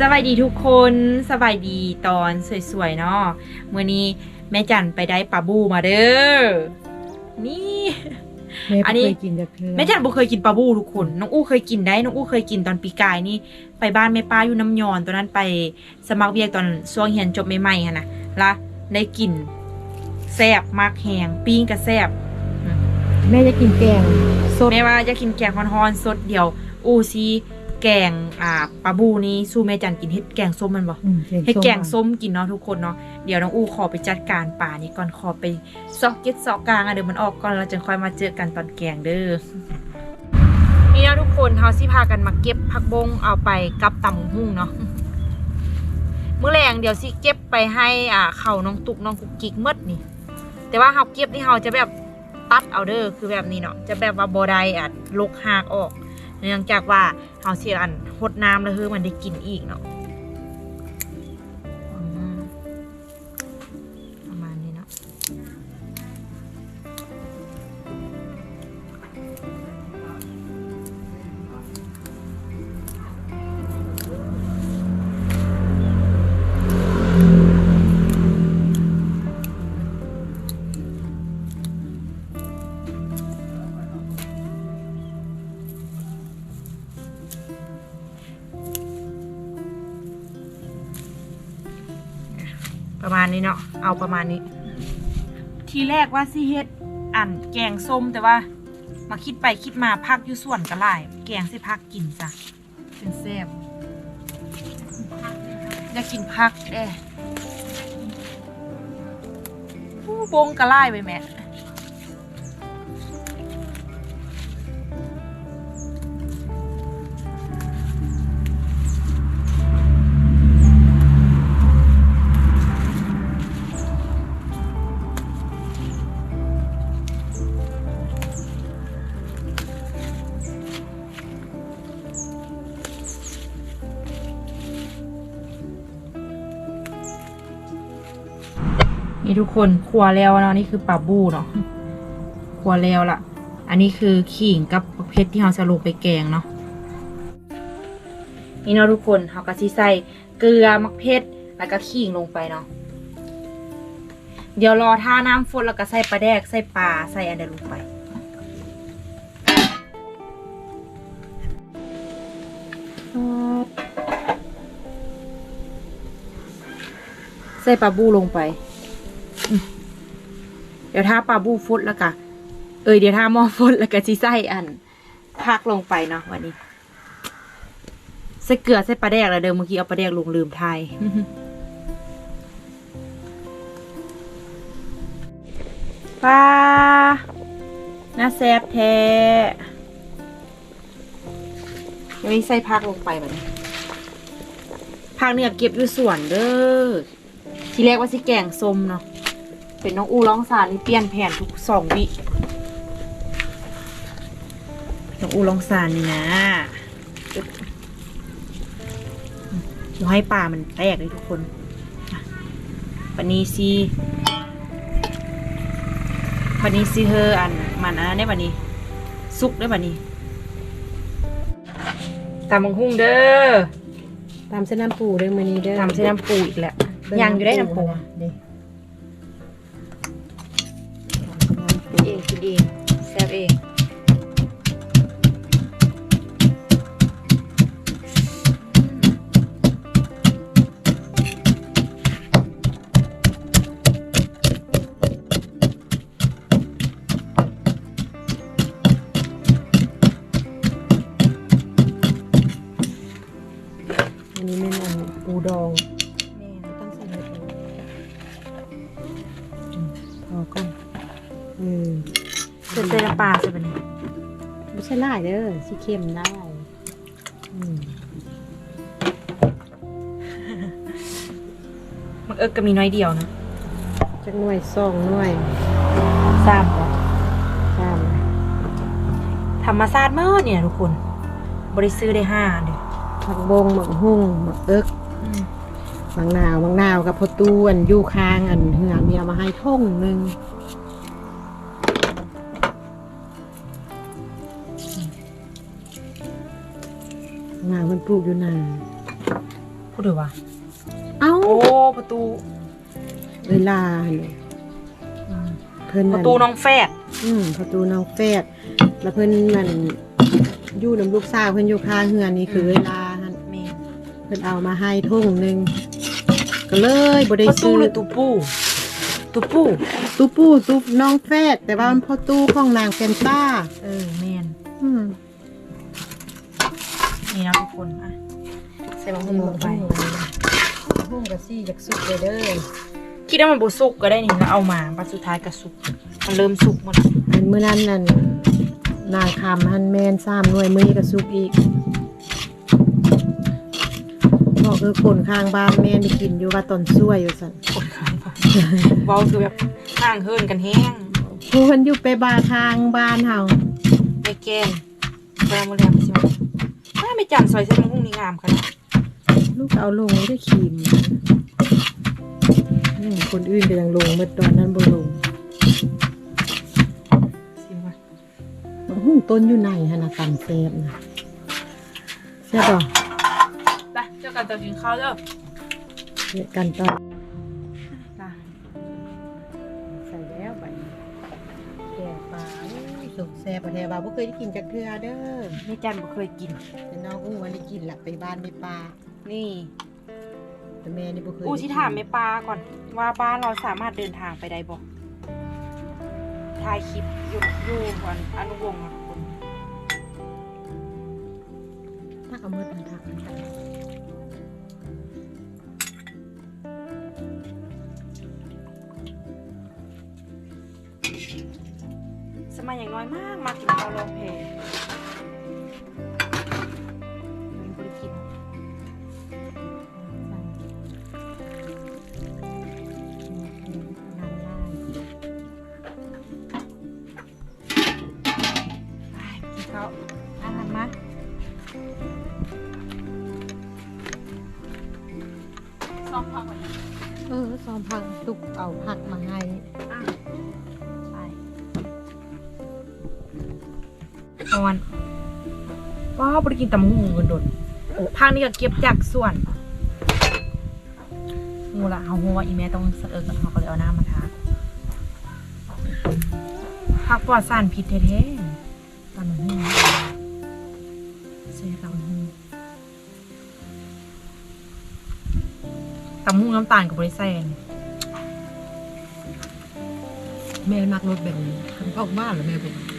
สบายดีทุกคนสบายดีตอนสวยๆเนาะมื่อนี้แม่จันไปได้ปลาบูมาเด้อนี่แม่อันบ่นี้เคยกินจากเธอแม่จันบ่เคยกินปลาบูทุกคนน้องอู้เคยกินได้น้องอู้เคยกินตอนปีกายนี่ไปบ้านแม่ป้าอยู่น้ำยอนตอนนั้นไปสมัครเวียกตอนช่วงเรียนจบใหม่ๆฮะนะละได้กินแซ่บมากแหงปิ้งกับแซ่บแม่จะกินแกงสดแม่ว่าจะกินแกงฮอนๆสดเดียวอู้ซี แกงอ่าปลาบูนี้สู้แม่จันกินเฮ็ดแกงส้มแมันบ่อืมให้แกงส้มกินเนาะทุกคนเนาะเดี๋ยวน้องอู้ขอไปจัดการป่านี้ก่อนขอไปซอกเก็ตซอกกลางอะเดี๋ยวมันออกก่อนเราจะค่อยมาเจอกันตอนแกงเด้อนี่นะทุกคนเฮาสิพากันมาเก็บผักบงเอาไปกับตำหุ่งเนาะมื้อแรงเดี๋ยวสิเก็บไปให้อ่าเขาน้องตุกน้องกุกกิกหมดนี่ แต่ว่าเฮาเก็บนี่เฮาจะแบบตัดเอาเด้อคือแบบนี้เนาะจะแบบว่าบ่ได้อะลกหากออก เนื่องจากว่าเฮาสิอันหดน้ำแล้วคือมันได้กินอีกเนาะ ประมาณนี้เนาะเอาประมาณนี้ ทีแรกว่าสิเฮ็ดอันแกงส้มแต่ว่า มาคิดไปคิดมาพักอยู่ส่วนกระไล่แกงสิพักกินจ้ะเป็นแซ่บอยากกินพักแด้ผู้บงกระไล่ไปแม่ ทุกคนครัวแล้วเนาะนี่คือปลาบูเนาะครัวแล้วล่ะ อันนี้คือขิงกับเพชรที่เราจะลงไปแกงเนาะนี่เนาะทุกคนเราก็สิใส่เกลือมักเพชรแล้วก็ขิงลงไปเนาะเดี๋ยวรอท่าน้ำฝนแล้วก็ใส่ปลาแดกใส่ปลาใส่อันเดลงไปใส่ปลาบูลงไป เดี๋ยวถ้าปลาบูฟุดแล้วก็เอยเดี๋ยวถ้าหม้อฟุดแล้วก็จีใส่อันพักลงไปเนาะวันนี้ใส่เกลือใส่ปลาแดกแล้วเดิมเมื่อกี้เอาปลาแดกลงลืมไทยปลาน่าแซ่บแท้เดี๋ยวนี้ใส่พักลงไปแบบนี้พักเนี่ยเก็บอยู่ส่วนเด้อทีแรกว่าสิแกงส้มเนาะ เป็นน้องอูร้องสารนี่เปลี่ยนแผนทุกสองวิน้องอูร้องสารนี่นะจึ๊บเราให้ปลามันแตกเลยทุกคนอะปันนี้ซีปันนี้ซีเฮออันมันอันนั้นได้ปันนี้สุกได้ปันนี้ตำมังหุ่งเด้อตามเส้นน้ำปูเด้อมื้อนี้เด้อทำเส้นน้ำปูอีกแหละยังอยู่ได้น้ำปูเด้กิน เอง เส้นเส้นน้ำปลาใช่ปะเนี่ยไม่ใช่หลายเด้อสิเค็มได้อืมมันเอิกก็มีน้อยเดียวนะจักหน่วยสองหน่วยสามเหรอสามธรรมศาสตร์เมื่อเนี่ยทุกคน บริซื้อได้ห้าเด้อผักบงหมักหุ่งหมักเอิกอืม บางนาวบางนาวกับพอตูอันอยู่คางอันเหือเมียมาให้ท่งหนึ่ง มันปลูกอยู่นาพูดเดี๋ยววะเอ้าโอ้ประตูเวลาเนี่ยเพิ่นปนั่ระนตูน้องแฟดอืมประตูน้องแฟดแล้วเพิ่นนั่นอยู่นํลูกสาวเพิ่นอยู่ข้างเฮือนนี่คือเวลาหั่นเมนเพิ่นเอามาให้ทุ่งหนึงก็เลยบ่ได้ประตูซื้อหรือตูปูตูปูตู้ปู่ตู้น้องแฟดแต่ว่ามันพอตู้ของนางเฟนต้าเออเมนอืม นี่นะทุกคนอะใส่บะฮุ่งลงไปหุ้งกับซี่จากสุดเลยเด้อคิดว่ามันบุสุกก็ได้นี่แล้วเอามาปัจสุดท้ายก็สุก มันเริ่มสุกหมดแล้วอันมื้อนั้นนั่นนางคำหันแมนซ้ำหน่วยมื้อนี้ก็สุกอีกบอกคือคนข้างบ้านแม่นได้กินอยู่ว่าตอนช่วยอยู่สั่นคนขายบ่เบาคือแบบห่างเฮินกันแห้งผู้เพิ่นอยู่ไปบ้านทางบ้านเฮาไม่แกล้งแปลงมาเรียงไปสิมาถ้า ไม่จันซอยเส้นบะฮุ่งนี่งามขนาดลูกเอาลงด้วยครีมนี่คนอื่นก็ยังลงเมื่อตอนนั้นบ่ลงสิมามันหุ้งต้นอยู่ไหนหั่นน่ะตำแซ่บนะแซ่บบ่ไปเจ้ากันเตากินข้าวเด้อเฮ็ดกันตอนนะใส่แล้วไปแก่ปลาอุ้ย สุกแซ่บประเทศบ่าบ่เคยได้กินจักเทื่อเด้อไม่จันบ่เคยกิน แต่น้องอู้วันได้กินละไปบ้านไปปลานี่แต่แม่นี่บ่เคยอูชิถามแม่ปลาก่อนว่าบ้านเราสามารถเดินทางไปได้บ่ถ่ายคลิปอยู่อยู่วันอนุวงศ์อะคุณถ้าเอามือทันทักส มัยอย่างน้อยมากมากินข้าวรองเพลงมันบริกินไปกินข้าวอาหารมาซ้อมพักไว้เออซ้อมพักตุกเอาผักมาให้ อะไปนอนว้าวบริกินตำหูเงินโดดภาคนี้ก็เก็บจากส่วนงูละเอาหัวอีแม่ต้องสะเอิกกับเขาก็เลยเอาหน้ำมาทาผักปลอดสารพิษแท้ๆตำหูใส่ตำหูตำหูน้ำตาลกับบริใส่อันนี้แม่มักรถแบบนี้คันเขาบ้านเหรอแม่บอก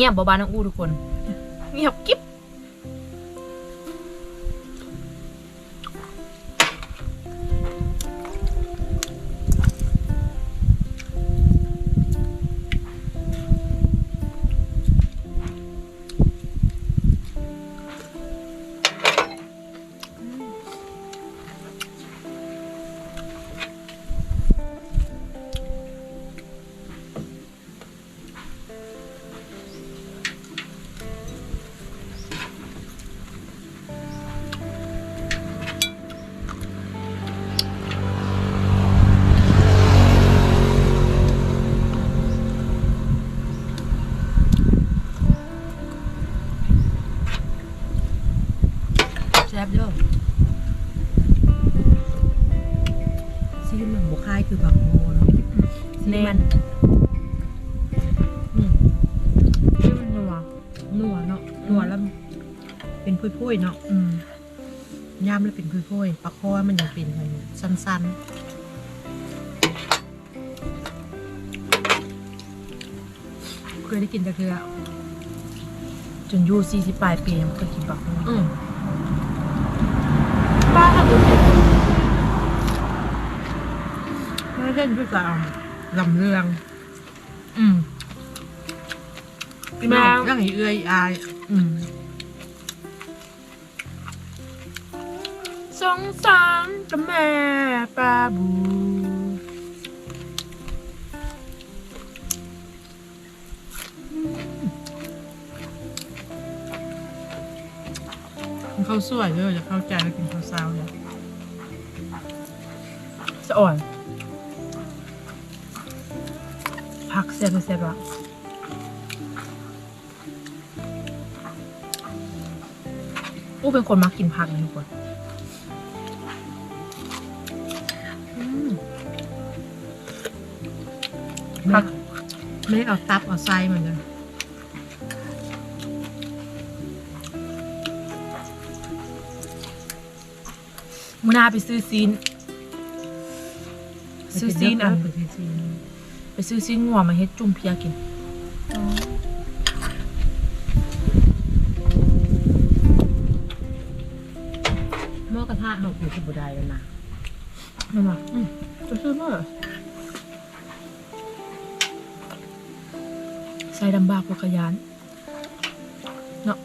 เงียบบ่บานน้องอู้ทุกคน เงียบกิ๊บ ยๆเนาะอืมย่ามแล้วเป็นพุยๆปลาคอมันยังเป็นแบบสั้นๆเคยได้กินจากเทือจนอยู่สี่สิบปลายปียังบ่เคยกินปลาคูอืมป้าทำดูสิไม่เล่นด้วยกันลำเรือง อืมแม่ยังไงเอื้อยอาย อืม สงสารกับแม่ปลาบูเขาวสวยเลยจะเข้าใจแล้วกินข้าวเช้าเนี่ยสะอ่อน ผักเสียบเสียบอะอู้เป็นคนมักกินผักนะทุกคน แม่ไม่เอาตับเอาไส้เหมือนกันมื้อหน้าไปซื้อซีน ซื้อซีนอันไปซื้อซีนไปซื้อซีนงัวมาเฮ็ดจุ่มเพียกินหม้อกระทะเราอยู่ที่บุได้แล้วนะนั่นว่ะอืมไปซื้อมาเหรอ ใส่ดำบากพวกขยันเนาะ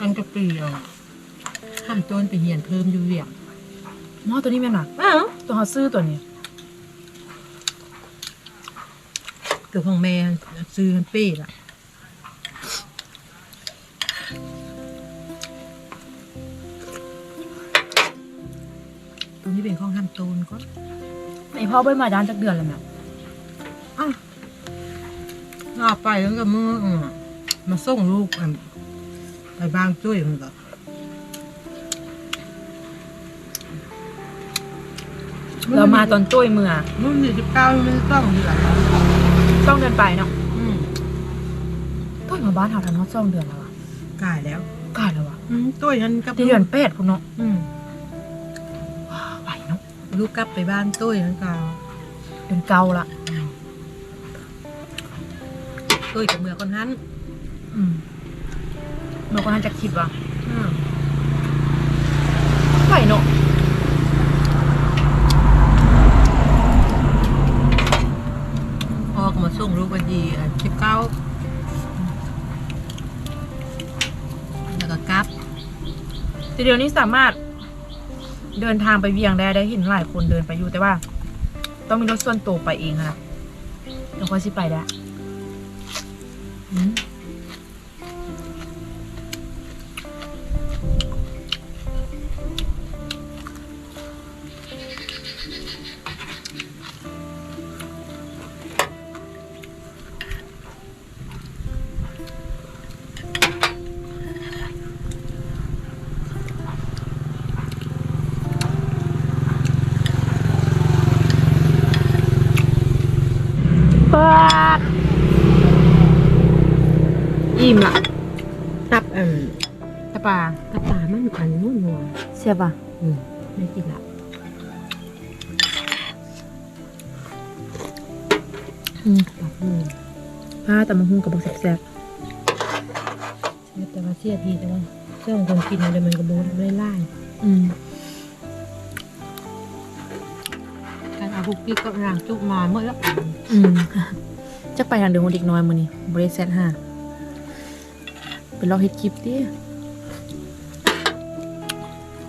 อันกะปีอะห้ามโจนไปเหียนเพิ่มอยู่เวียงหม้อตัวนี้แม่นหนักอ้าวตัวเขาซื้อตัวนี้เกือบของแม่ซื้อมันปีละตัวนี้เป็นของห้ามโจนก็ไอพ่อเบิ้มาด้านจากเดือนแล้วแม่อ้าว ลาไปแล้วก็มืออะมาส่งลูกอันไปบางจุ้ยมันก็เรามาตอนตุ้ยเมื่อรุ่นสี่สิบเก้าไม่ได้ต้องเดือนต้องเดินไปเนาะอืมตุ้ยมาบ้านหาทันฮอดซ่องเดือนแล้วอะกายแล้วกล้าแล้วอะอืมตัวยันกับที่เดือนเป็ดพุ่นเนาะอืมว้าวไหวเนาะลูกกลับไปบ้านตัวยันก็ เดือนเก่าละ ตัวกับเมื่อคนนั้นอืมเราก็น่าจะคิดว่าอืมไหวเนาะพ่อก็มาส่งลูกวันดีสิบเก้าแล้วก็กลับแต่เดี๋ยวนี้สามารถเดินทางไปเวียงได้ได้เห็นหลายคนเดินไปอยู่แต่ว่า ต้องมีรถส่วนตัวไปเองค่ะเดี๋ยวค่อยสิไปแล้ วอื อิ่มละตับอันตะปลาตับตามันอันนุ่นนัวเสียบอะอืมไม่กินละอืมตับนุ่นผ้าแต่มาหุ้งกับบักแซ่บเสียแต่ว่าเสียทีแต่ว่าเจ้าของคนกินอะไรมันกระโบนไล่ไล่ๆอืมการเอาบุกกี้ก็ร่างจุกมาเมื่อแล้วอืมจะไปทางเดินคนเด็กน้อยมือนี่บริเซตห้า เป็นลองเฮ็ดคลิปดิ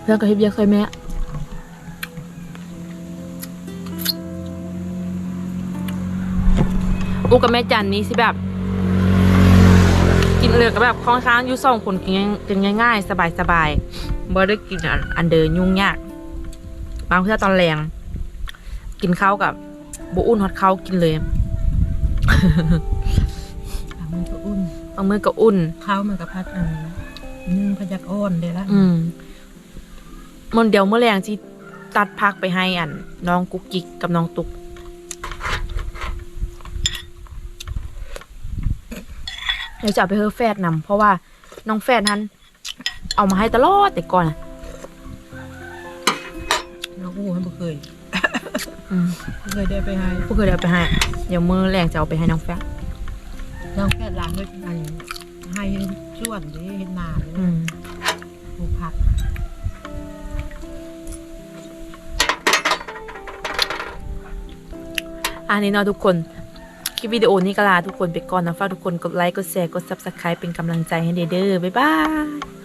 เพื่อนก็เฮ็ดเบียร์เคยแม่อูกับแม่จันนี้สิแบบ กินเหลือกับแบบค่อนข้างอยู่สองคนกินง่ายกินง่าย ๆ สบายๆบ่ได้กินอันเดินยุ่งยากบางเพื่อตอนแรง กินข้าวกับบุอุ่นฮอตข้าวกินเลยมันก็อุ่นางมื้อก็อุ่น ข้าวมันก็พัดอันนึ่งพยักอ้อนเดี๋ยวละอืมมันเดี๋ยวเมื่อแรงที่ตัดพักไปให้อัน น้องกุ๊กกิ๊กกับน้องตุกเดี๋ยวจะเอาไปเฮอแฟดนำเพราะว่าน้องแฟดนั้น เอามาให้ตลอดแต่ก่อนอะน้องอู้ให้บ่เคยอืมบ่เคยได้ไปให้ผู้เคยเอาไปให้ เดี๋ยวมือแรงจะเอาไปให้น้องแฟง น้องแค่ล้างเฮ็ดอันให้เฮ็ดส่วนเด้เฮ็ดนาเด้อืมปลูกผักอันนี้เนาะทุกคน คลิปวิดีโอนี้ก็ลาทุกคนไปก่อนนะฝากทุกคนกดไลค์ กดแชร์ กด subscribe เป็นกำลังใจให้เด้อๆบ๊ายบาย